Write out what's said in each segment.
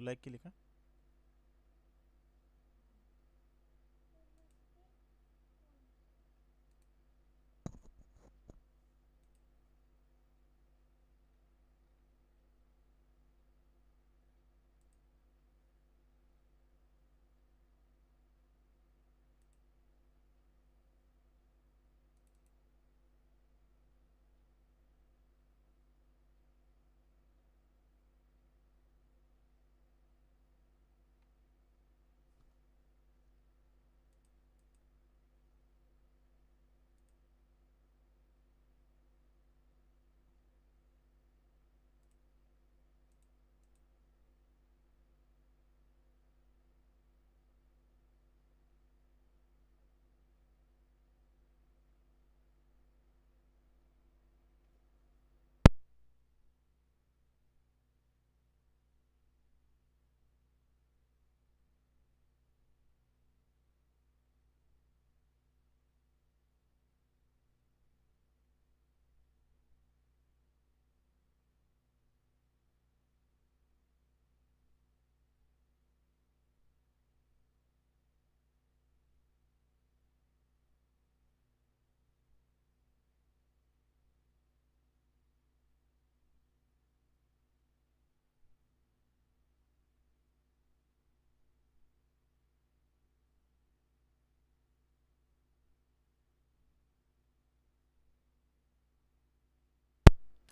तू like केली का?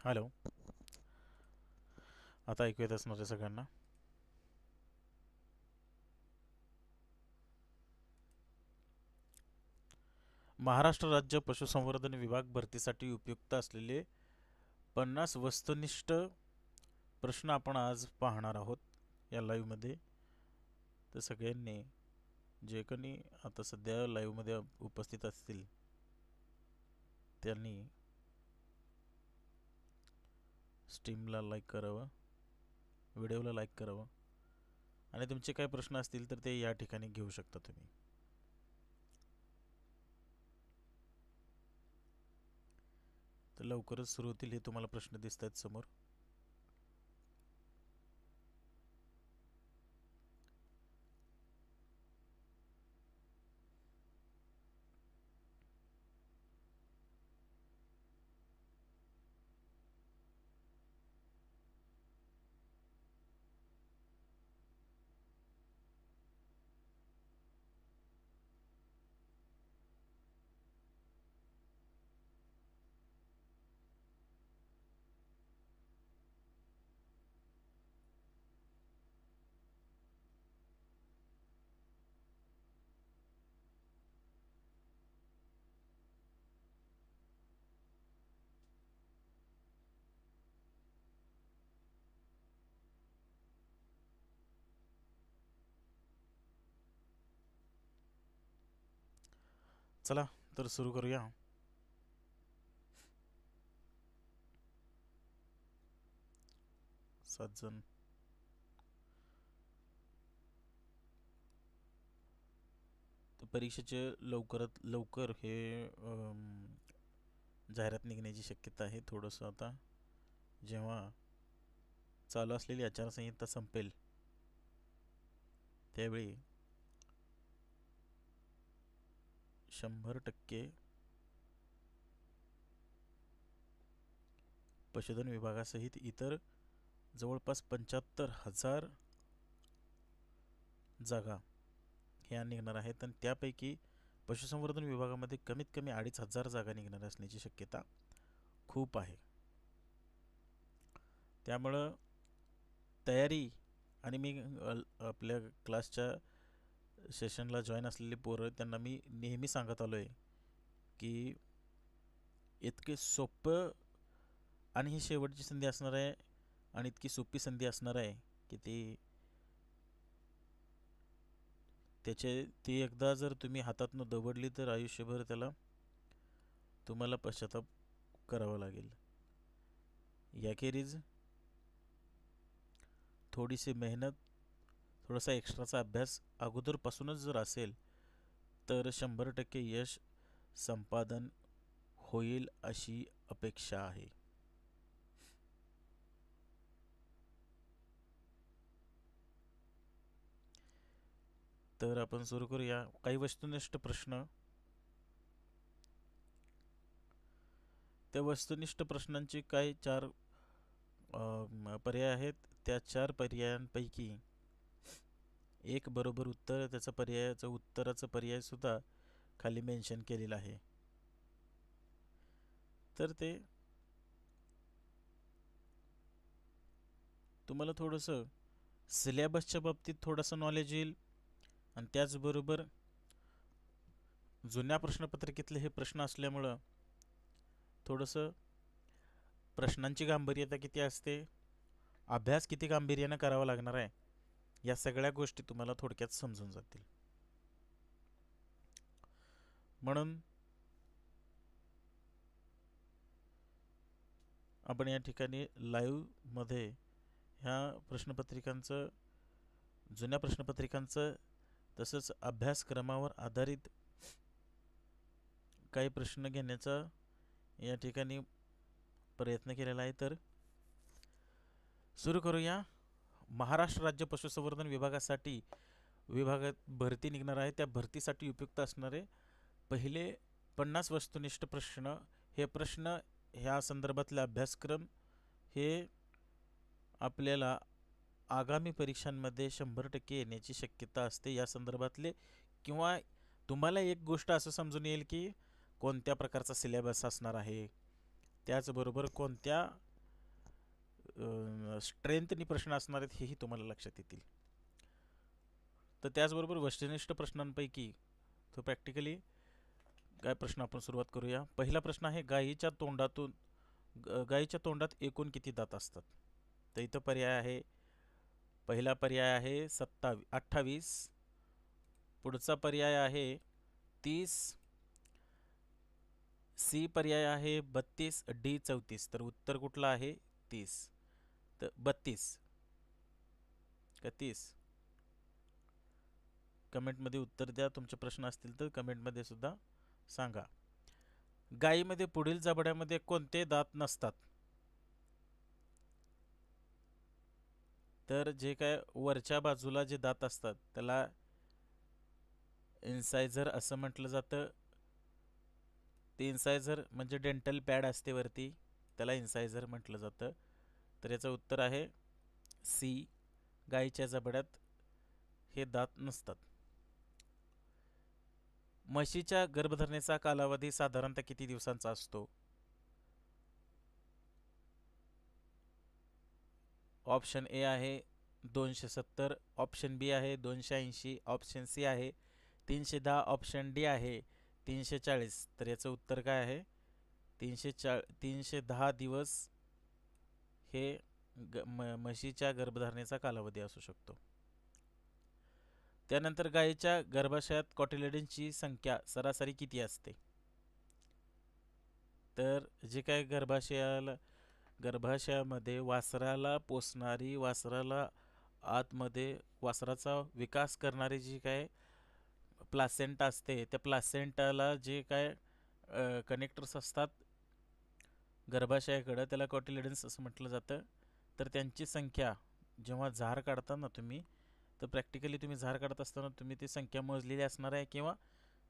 Hello. आता ऐकू येत असणार आहे सगळ्यांना? महाराष्ट्र राज्य पशुसंवर्धन विभाग भरतीसाठी उपयुक्त असलेले पन्नास वस्तुनिष्ठ प्रश्न आपण आज पाहणार आहोत या लाईव्हमध्ये. तर सगळ्यांनी जे कोणी आता सध्या लाईव्हमध्ये उपस्थित असतील त्यांनी स्ट्रीमला लाईक करावं व्हिडिओला लाईक करावं. आणि तुमचे काय प्रश्न असतील तर ते या ठिकाणी घेऊ शकता तुम्ही. तर लवकरच सुरू होतील हे तुम्हाला प्रश्न दिसत आहेत समोर. चला तर सुरू करूया. सात जण. तर परीक्षेचे लवकरात लवकर हे जाहिरात निघण्याची शक्यता आहे थोडंसं आता. जेव्हा चालू असलेली आचारसंहिता संपेल त्यावेळी शंभर टक्के पशुधन विभागासहित इतर जवळपास पंच्याहत्तर हजार जागा ह्या निघणार आहेत आणि त्यापैकी पशुसंवर्धन विभागामध्ये कमीत कमी अडीच हजार जागा निघणार असण्याची शक्यता खूप आहे. त्यामुळं तयारी आणि मी आपल्या क्लासच्या सेशनला जॉईन असलेले पोरं त्यांना मी नेहमी सांगत आलो आहे की इतके सोपं आणि ही शेवटची संधी असणार आहे आणि इतकी सोपी संधी असणार आहे की ती त्याचे ती एकदा जर तुम्ही हातातनं दवडली तर आयुष्यभर त्याला तुम्हाला पश्चाताप करावा लागेल. याखेरीज थोडीशी मेहनत थोडासा एक्स्ट्राचा अभ्यास अगोदरपासूनच जर असेल तर शंभर टक्के यश संपादन होईल अशी अपेक्षा आहे. तर आपण सुरू करूया. काही वस्तुनिष्ठ प्रश्न. त्या वस्तुनिष्ठ प्रश्नांचे काही चार पर्याय आहेत? त्या चार पर्यायांपैकी एक बरोबर उत्तर त्याचा पर्यायाचं उत्तराचं पर्यायसुद्धा खाली मेन्शन केलेलं आहे. तर ते तुम्हाला थोडंसं सिलेबसच्या बाबतीत थोडंसं नॉलेज येईल. आणि त्याचबरोबर जुन्या प्रश्नपत्रिकेतले हे प्रश्न असल्यामुळं थोडंसं प्रश्नांची गांभीर्यता किती असते अभ्यास किती गांभीर्यानं करावा लागणार आहे या सगळ्या गोष्टी तुम्हाला थोडक्यात समजून जातील. म्हणून आपण या ठिकाणी लाईव्हमध्ये ह्या प्रश्नपत्रिकांचं जुन्या प्रश्नपत्रिकांचं तसंच अभ्यासक्रमावर आधारित काही प्रश्न घेण्याचा या ठिकाणी प्रयत्न केलेला आहे. तर सुरू करूया. महाराष्ट्र राज्य पशुसंवर्धन विभागासाठी विभागात भरती निघणार आहे. त्या भरतीसाठी उपयुक्त असणारे पहिले पन्नास वस्तुनिष्ठ प्रश्न. हे प्रश्न ह्या संदर्भातले अभ्यासक्रम. हे आपल्याला आगामी परीक्षांमध्ये शंभर टक्के येण्याची शक्यता असते या संदर्भातले. किंवा तुम्हाला एक गोष्ट असं समजून येईल की कोणत्या प्रकारचा सिलेबस असणार आहे? त्याचबरोबर कोणत्या स्ट्रेंथनी प्रश्न असणार आहेत हेही तुम्हाला लक्षात येतील. तर त्याचबरोबर वस्तुनिष्ठ प्रश्नांपैकी तो प्रॅक्टिकली काय प्रश्न आपण सुरुवात करूया. पहिला प्रश्न आहे गायीच्या तोंडातून गायीच्या तोंडात एकूण किती दात असतात? तर इथं पर्याय आहे पहिला पर्याय आहे सत्तावी अठ्ठावीस. पुढचा पर्याय आहे तीस. सी पर्याय आहे बत्तीस डी चौतीस. तर उत्तर कुठलं आहे? तीस. तर बत्तीस. का तीस कमेंटमध्ये उत्तर द्या तुमचे प्रश्न असतील तर कमेंटमध्ये सुद्धा सांगा. गायीमध्ये पुढील जबड्यामध्ये कोणते दात नसतात? तर जे काय वरच्या बाजूला जे दात असतात त्याला इन्सायझर असं म्हटलं जातं. ते इन्सायझर म्हणजे डेंटल पॅड असते वरती त्याला इन्सायझर म्हटलं जातं. तर याचं उत्तर आहे सी गाईच्या जबड्यात हे दात नसतात. म्हशीच्या गर्भधारणेचा कालावधी साधारणतः किती दिवसांचा असतो? ऑप्शन ए आहे दोनशे सत्तर ऑप्शन बी आहे दोनशे ऐंशी ऑप्शन सी आहे तीनशे दहा ऑप्शन डी आहे तीनशे चाळीस. तर याचं उत्तर काय आहे? तीनशे चा तीनशे दहा दिवस हे ग म म्हशीच्या गर्भधारणेचा कालावधी असू शकतो. त्यानंतर गायीच्या गर्भाशयात कॉटिलेडनची संख्या सरासरी किती असते? तर जे काय गर्भाशयाला गर्भाशयामध्ये वासराला पोसणारी वासराला आतमध्ये वासराचा विकास करणारी जी काय प्लासेंटा असते त्या प्लासेंटाला जे काय कनेक्टर्स असतात गर्भाशयाकडं त्याला कॉटिलेडन्स असं म्हटलं जातं. तर त्यांची संख्या जेव्हा झार काढता ना तुम्ही तर प्रॅक्टिकली तुम्ही झार काढत असताना तुम्ही ती संख्या मोजलेली असणार आहे किंवा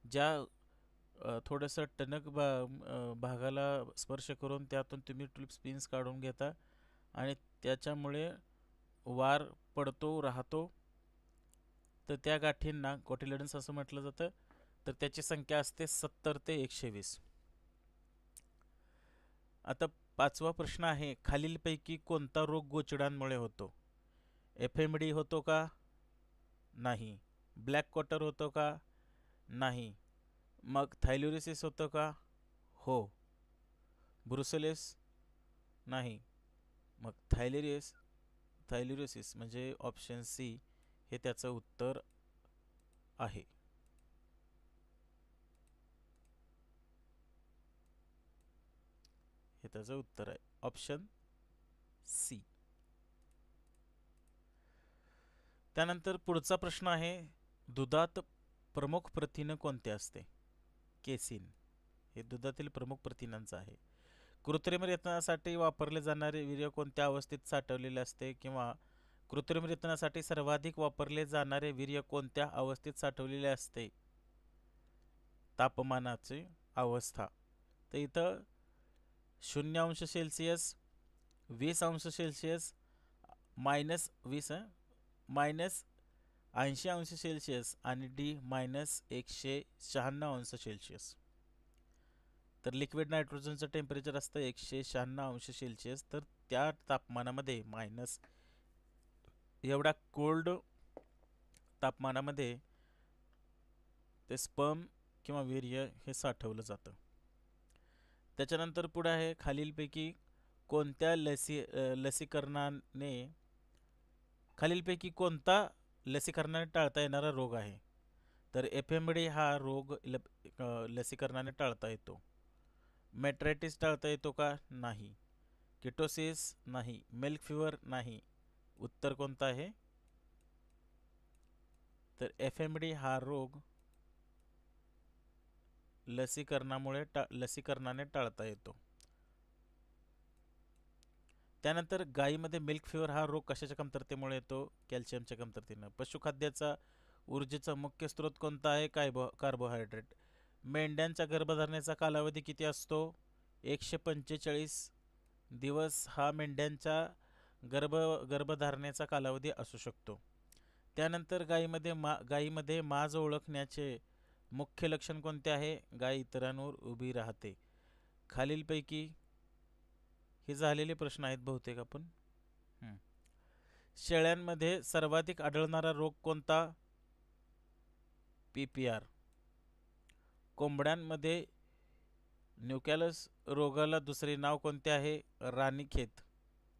ज्या थोडंसं टणक बा भागाला स्पर्श करून त्यातून तुम्ही ट्रिप स्पिन्स काढून घेता आणि त्याच्यामुळे वार पडतो राहतो. तर त्या गाठींना कॉटिलेडन्स असं म्हटलं जातं. तर त्याची संख्या असते सत्तर ते एकशे वीस. आता पाचवा प्रश्न आहे खालीलपैकी कोणता रोग गोचिडांमुळे होतो? एफ एम डी होतो का? नाही. ब्लॅक क्वार्टर होतो का? नाही. मग थायलोरिसिस होतं का? हो. ब्रुसेलेस? नाही. मग थायलेरियस थायलिरोसिस म्हणजे ऑप्शन सी हे त्याचं उत्तर आहे. हे त्याचं उत्तर आहे ऑप्शन सी त्यानंतर पुढचा प्रश्न आहे दुधात प्रमुख प्रथिनं कोणते असते? केसिन. हे दुधातील प्रमुख प्रथिनांचं आहे. कृत्रिम रेतनासाठी वापरले जाणारे वीर्य कोणत्या अवस्थेत साठवलेले असते किंवा कृत्रिम रेतनासाठी सर्वाधिक वापरले जाणारे वीर्य कोणत्या अवस्थेत साठवलेले असते? तापमानाची अवस्था. तर इथं शून्य अंश सेल्सिअस वीस अंश सेल्सिअस मायनस वीस मायनस ऐंशी अंश सेल्सिअस आणि डी मायनस एकशे शहाण्णव अंश सेल्सिअस तर लिक्विड नायट्रोजनचं टेम्परेचर असतं एकशे शहाण्णव अंश सेल्सिअस तर त्या तापमानामध्ये मायनस एवढ्या कोल्ड तापमानामध्ये ते स्पर्म किंवा वीर्य हे साठवलं जातं. त्याच्यानंतर पुढं आहे खालीलपैकी कोणत्या लसी लसीकरणाने खालीलपैकी कोणता लसीकरणाने टाळता येणारा रोग आहे? तर एफ एम डी हा रोग ल लसीकरणाने टाळता येतो. मेट्रायटिस टाळता येतो का? नाही. किटोसिस नाही. मिल्क फिवर नाही. उत्तर कोणतं आहे? तर एफ एम डी हा रोग लसीकरणामुळे टा लसीकरणाने टाळता येतो. त्यानंतर गायीमध्ये मिल्क फिवर हा रोग कशाच्या कमतरतेमुळे येतो? कॅल्शियमच्या कमतरतेनं. पशुखाद्याचा ऊर्जेचा मुख्य स्रोत कोणता आहे? कायबो कार्बोहायड्रेट मेंढ्यांच्या गर्भधारणेचा कालावधी किती असतो? एकशे पंचेचाळीस दिवस हा मेंढ्यांच्या गर्भ गर्भधारणेचा कालावधी असू शकतो. त्यानंतर गायीमध्ये मा गायीमध्ये माज ओळखण्याचे मुख्य लक्षण कोणते आहे? गाय इतरांवर उभी राहते. खालीलपैकी हे झालेले प्रश्न आहेत बहुतेक आपण. शेळ्यांमध्ये सर्वाधिक आढळणारा रोग कोणता? P P R. कोंबड्यांमध्ये न्यूकॅलस रोगाला दुसरे नाव कोणते आहे? राणीखेत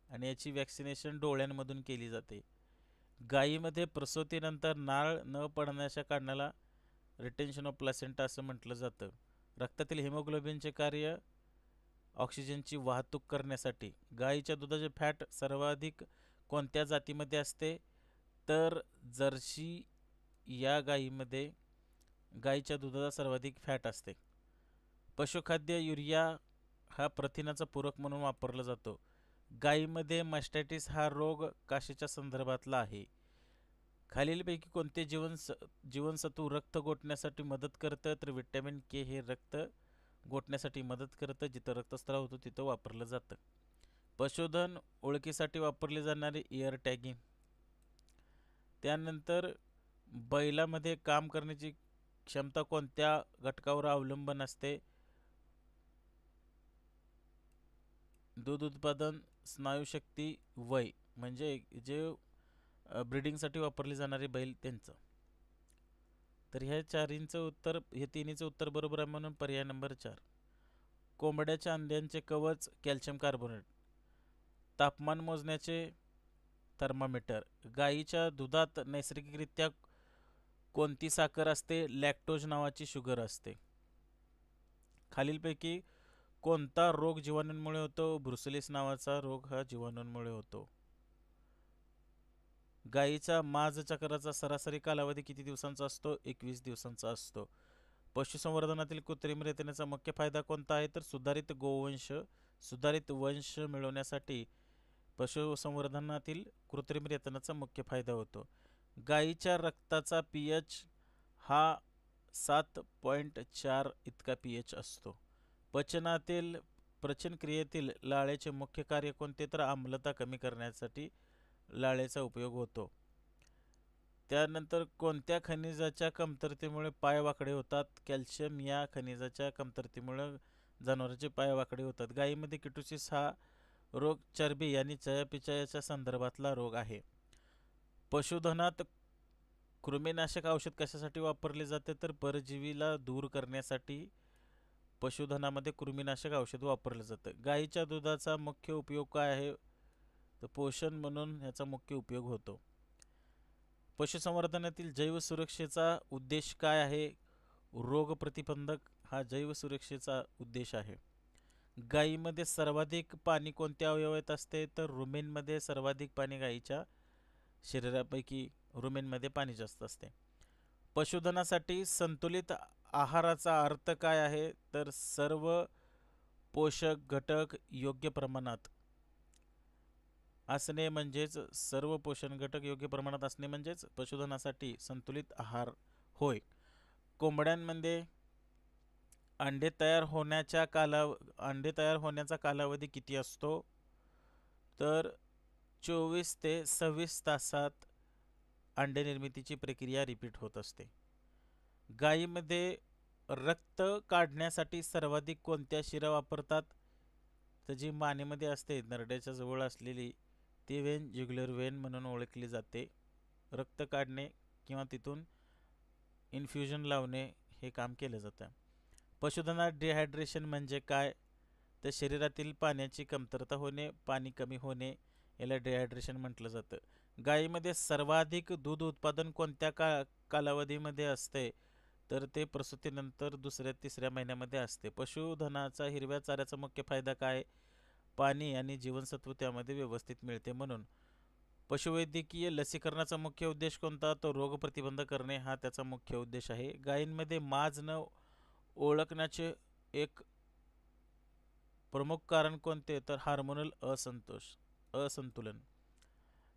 आणि याची वॅक्सिनेशन डोळ्यांमधून केली जाते. गायीमध्ये प्रसूतीनंतर नाळ न पडण्याच्या कारणाला रिटेन्शन ऑफ प्लॅसेंटा असं म्हटलं जातं. रक्तातील हिमोग्लोबिनचे कार्य ऑक्सिजनची वाहतूक करण्यासाठी. गायीच्या दुधाचे फॅट सर्वाधिक कोणत्या जातीमध्ये असते? तर जर्सी या गायीमध्ये गायीच्या दुधाचा सर्वाधिक फॅट असते. पशुखाद्य युरिया हा प्रथिनाचा पूरक म्हणून वापरला जातो. गायीमध्ये मॅस्टायटिस हा रोग काशीच्या संदर्भातला आहे. खालीलपैकी कोणते जीवनस जीवनसत्व रक्त गोठण्यासाठी मदत करतं? तर विटॅमिन के हे रक्त गोठण्यासाठी मदत करतं. जिथं रक्तस्त्राव होतो तिथं वापरलं जातं. पशुधन ओळखीसाठी वापरले जाणारे इयर टॅगिंग त्यानंतर बैलामध्ये काम करण्याची क्षमता कोणत्या घटकावर अवलंबून असते? दूध उत्पादन स्नायूशक्ती वय. म्हणजे जे ब्रिडिंगसाठी वापरले जाणारे बैल त्यांचं. तर ह्या चारींचं उत्तर हे तिन्हीचं उत्तर बरोबर आहे म्हणून पर्याय नंबर चार. कोंबड्याच्या अंड्यांचे कवच कॅल्शियम कार्बोनेट. तापमान मोजण्याचे थर्मामीटर. गाईच्या दुधात नैसर्गिकरित्या कोणती साखर असते? लॅक्टोज नावाची शुगर असते. खालीलपैकी कोणता रोग जीवाणूंमुळे होतो? ब्रुसलिस नावाचा रोग हा जीवाणूंमुळे होतो. गायीचा माज चक्राचा सरासरी कालावधी किती दिवसांचा असतो? एकवीस दिवसांचा असतो. पशुसंवर्धनातील कृत्रिम रेतनाचा मुख्य फायदा कोणता आहे? तर सुधारित गोवंश सुधारित वंश मिळवण्यासाठी पशुसंवर्धनातील कृत्रिम रेतनाचा मुख्य फायदा होतो. गायीच्या रक्ताचा पी एच हा सात पॉईंट चार इतका पी एच असतो. पचनातील पचनक्रियेतील लाळेचे मुख्य कार्य कोणते? तर आम्लता कमी करण्यासाठी लाळेचा उपयोग होतो. त्यानंतर कोणत्या खनिजाच्या कमतरतेमुळे पाय वाकडे होतात? कॅल्शियम या खनिजाच्या कमतरतेमुळे जनावरांचे पाय वाकडे होतात. गायीमध्ये किटोसिस हा रोग चरबी आणि चयापिचयाच्या संदर्भातला रोग आहे. पशुधनात कृमीनाशक औषध कशासाठी वापरले जाते? तर परजीवीला दूर करण्यासाठी पशुधनामध्ये कृमीनाशक औषध वापरलं जातं. गायीच्या दुधाचा मुख्य उपयोग काय आहे? तर पोषण म्हणून याचा मुख्य उपयोग होतो. पशुसंवर्धनातील जैवसुरक्षेचा उद्देश काय आहे? रोग प्रतिबंधक हा जैवसुरक्षेचा उद्देश आहे. गायीमध्ये सर्वाधिक पाणी कोणत्या अवयवात असते? तर रुमेनमध्ये सर्वाधिक पाणी गायीच्या शरीरापैकी रुमेनमध्ये पाणी जास्त असते. पशुधनासाठी संतुलित आहाराचा अर्थ काय आहे? तर सर्व पोषक घटक योग्य प्रमाणात असणे म्हणजेच सर्व पोषण घटक योग्य प्रमाणात असणे म्हणजेच पशुधनासाठी संतुलित आहार होय. कोंबड्यांमध्ये अंडे तयार होण्याच्या काला अंडे तयार होण्याचा कालावधी किती असतो? तर चोवीस ते सव्वीस तासात अंडे निर्मितीची प्रक्रिया रिपीट होत असते. गायीमध्ये रक्त काढण्यासाठी सर्वाधिक कोणत्या शिरा वापरतात? तर जी मानेमध्ये असते नरड्याच्या जवळ असलेली ती वेन ज्युग्युलर वेन म्हणून ओळखली जाते. रक्त काढणे किंवा तिथून इन्फ्युजन लावणे हे काम केलं जातं. पशुधनात डिहायड्रेशन म्हणजे काय? तर शरीरातील पाण्याची कमतरता होणे पाणी कमी होणे याला डिहायड्रेशन म्हटलं जातं. गायीमध्ये सर्वाधिक दूध उत्पादन कोणत्या का कालावधीमध्ये असते? तर ते प्रसूतीनंतर दुसऱ्या तिसऱ्या महिन्यामध्ये असते. पशुधनाचा हिरव्या चाऱ्याचा मुख्य फायदा काय? पाणी आणि जीवनसत्व त्यामध्ये व्यवस्थित मिळते म्हणून. पशुवैद्यकीय लसीकरणाचा मुख्य उद्देश कोणता? तो रोग प्रतिबंध करणे हा त्याचा मुख्य उद्देश आहे. गायींमध्ये माज न ओळखण्याचे एक प्रमुख कारण कोणते? तर हार्मोनल असंतोष असंतुलन.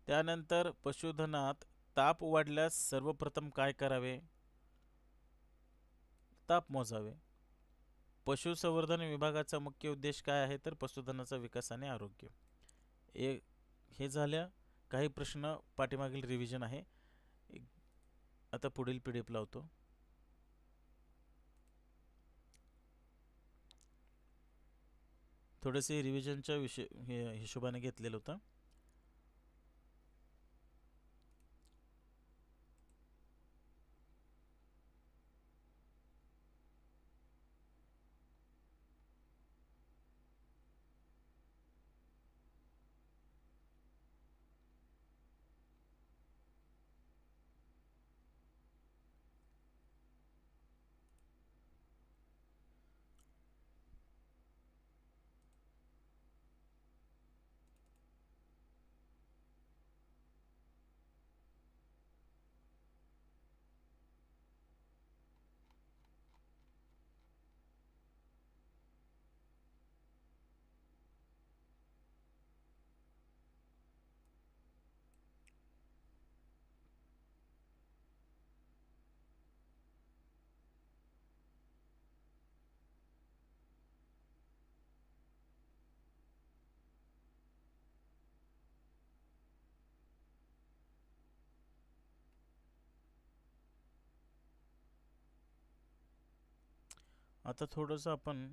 त्यानंतर पशुधनात ताप वाढल्यास सर्वप्रथम काय करावे? ताप मोजावे. पशुसंवर्धन विभागाचा मुख्य उद्देश काय आहे? तर पशुधनाचा विकास आणि आरोग्य. ए हे झाल्या काही प्रश्न पाठीमागील रिव्हिजन आहे. आता पुढील पी डी एफ लावतो. थोडेसे रिव्हिजनच्या विषय हिशोबाने घेतलेलं होतं. आता थोडंसं आपण